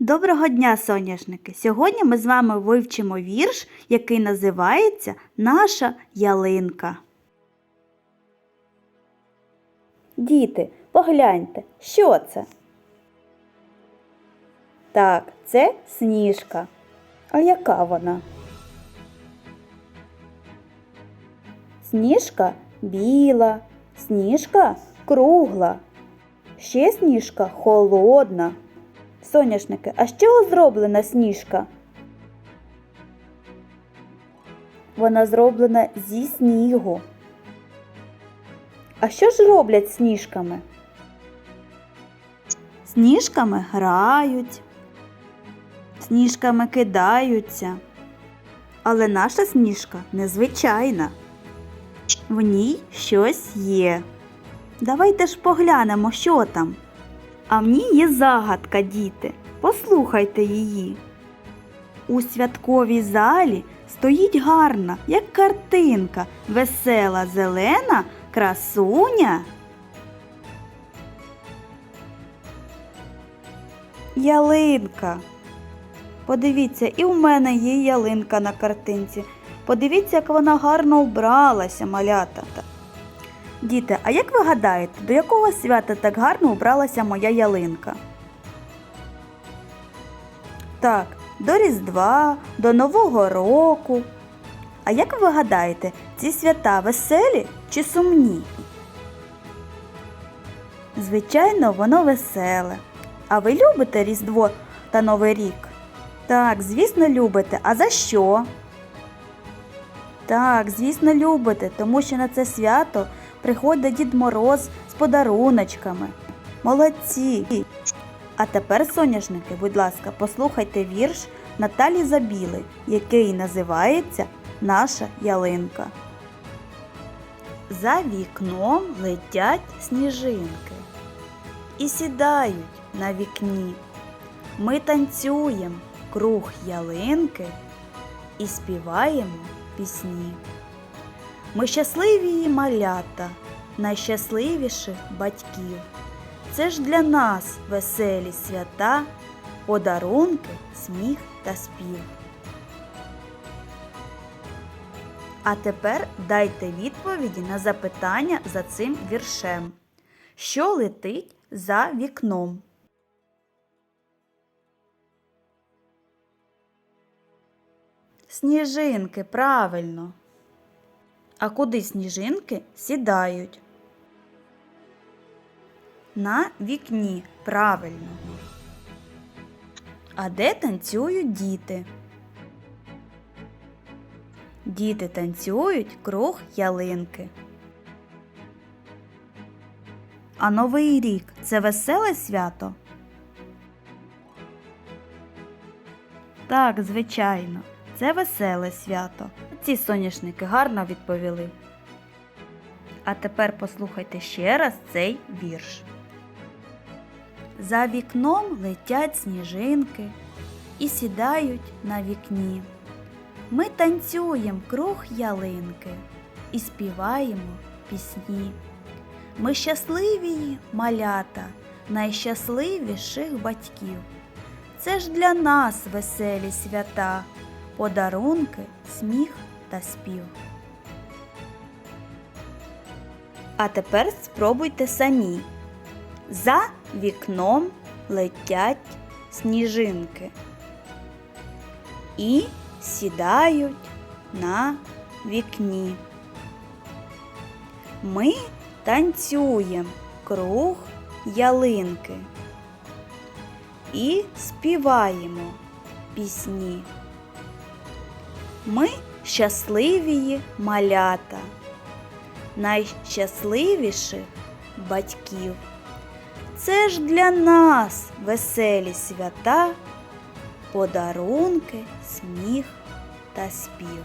Доброго дня, соняшники! Сьогодні ми з вами вивчимо вірш, який називається Наша ялинка. Діти, погляньте, що це? Так, це сніжка. А яка вона? Сніжка біла, сніжка кругла. Ще сніжка холодна. Соняшники, а з чого зроблена сніжка? Вона зроблена зі снігу. А що ж роблять сніжками? Сніжками грають, сніжками кидаються. Але наша сніжка незвичайна. В ній щось є. Давайте ж поглянемо, що там. А в ній є загадка, діти. Послухайте її. У святковій залі стоїть гарна, як картинка, весела зелена красуня. Ялинка. Подивіться, і в мене є ялинка на картинці. Подивіться, як вона гарно вбралася, малята. Діти, а як ви гадаєте, до якого свята так гарно убралася моя ялинка? Так, до Різдва, до Нового року. А як ви гадаєте, ці свята веселі чи сумні? Звичайно, воно веселе. А ви любите Різдво та Новий рік? Так, звісно, любите. А за що? Так, звісно, любите, тому що на це свято приходить Дід Мороз з подаруночками. Молодці! А тепер, соняшники, будь ласка, послухайте вірш Наталі Забіли, який називається Наша ялинка. За вікном летять сніжинки і сідають на вікні. Ми танцюємо круг ялинки і співаємо пісні. Ми щасливі її малята, найщасливіших батьків. Це ж для нас веселі свята, подарунки, сміх та спів. А тепер дайте відповіді на запитання за цим віршем. Що летить за вікном? Сніжинки, правильно. А куди сніжинки сідають? На вікні, правильно. А де танцюють діти? Діти танцюють круг ялинки. А Новий рік це веселе свято? Так, звичайно, це веселе свято. Ці соняшники гарно відповіли. А тепер послухайте ще раз цей вірш. За вікном летять сніжинки і сідають на вікні. Ми танцюємо круг ялинки і співаємо пісні. Ми щасливі малята, найщасливіших батьків. Це ж для нас веселі свята, подарунки, сміх та спів. А тепер спробуйте самі. За вікном летять сніжинки і сідають на вікні. Ми танцюємо круг ялинки і співаємо пісні. Ми щасливі малята, найщасливіших батьків. Це ж для нас веселі свята, подарунки, сміх та спів.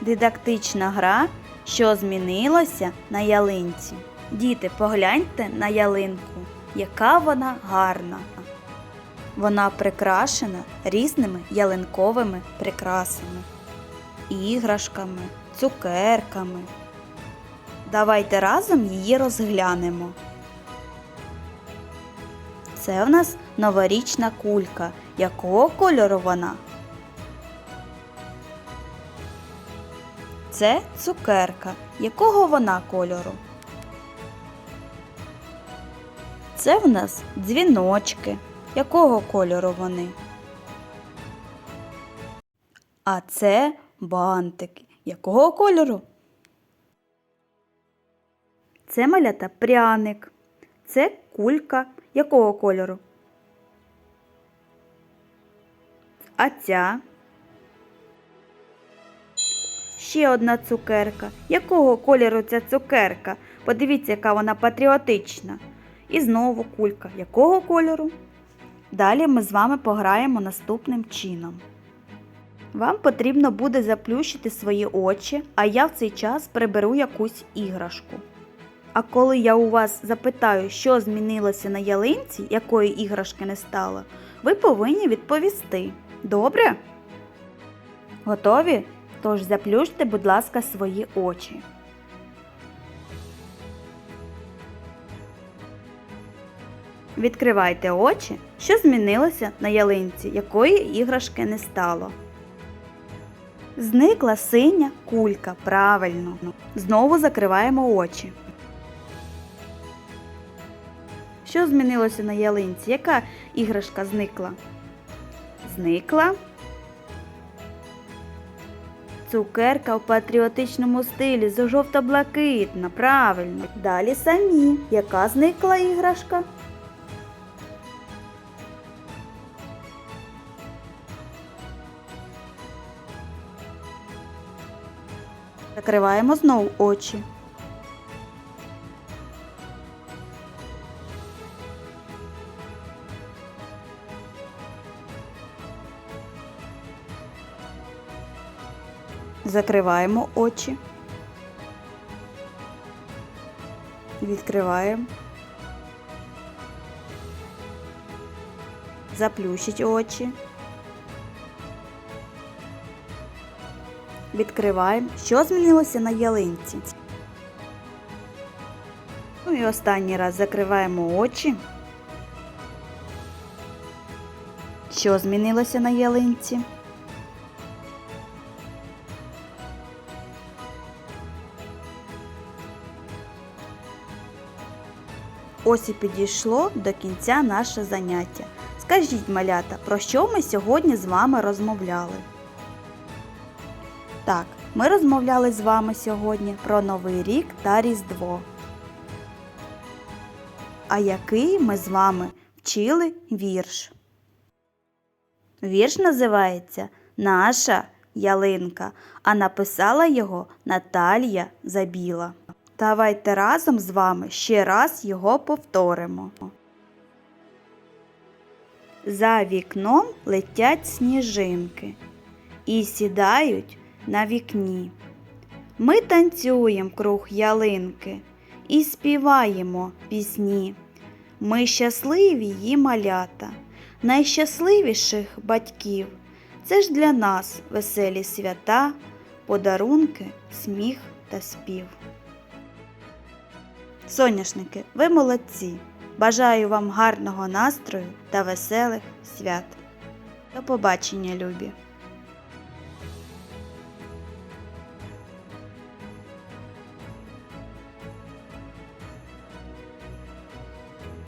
Дидактична гра, що змінилося на ялинці. Діти, погляньте на ялинку, яка вона гарна. Вона прикрашена різними ялинковими прикрасами, іграшками, цукерками. Давайте разом її розглянемо. Це в нас новорічна кулька. Якого кольору вона? Це цукерка. Якого вона кольору? Це в нас дзвіночки. Якого кольору вони? А це бантики. Якого кольору? Це малята пряник. Це кулька. Якого кольору? А ця? Ще одна цукерка. Якого кольору ця цукерка? Подивіться, яка вона патріотична. І знову кулька. Якого кольору? Далі ми з вами пограємо наступним чином. Вам потрібно буде заплющити свої очі, а я в цей час приберу якусь іграшку. А коли я у вас запитаю, що змінилося на ялинці, якої іграшки не стало, ви повинні відповісти. Добре? Готові? Тож заплющте, будь ласка, свої очі. Відкривайте очі, що змінилося на ялинці, якої іграшки не стало. Зникла синя кулька, правильно. Знову закриваємо очі. Що змінилося на ялинці? Яка іграшка зникла? Зникла. Цукерка в патріотичному стилі з жовто-блакитна, правильно. Далі самі. Яка зникла іграшка? Закриваємо знову очі. Закриваємо очі. Відкриваємо. Заплющіть очі. Відкриваємо. Що змінилося на ялинці? Ну і останній раз закриваємо очі. Що змінилося на ялинці? Ось і підійшло до кінця наше заняття. Скажіть, малята, про що ми сьогодні з вами розмовляли? Так, ми розмовляли з вами сьогодні про Новий рік та Різдво. А який ми з вами вчили вірш? Вірш називається Наша ялинка, а написала його Наталія Забіла. Давайте разом з вами ще раз його повторимо. За вікном летять сніжинки і сідають на вікні. Ми танцюємо круг ялинки і співаємо пісні. Ми щасливі її малята, найщасливіших батьків. Це ж для нас веселі свята, подарунки, сміх та спів. Соняшники, ви молодці! Бажаю вам гарного настрою та веселих свят. До побачення, любі!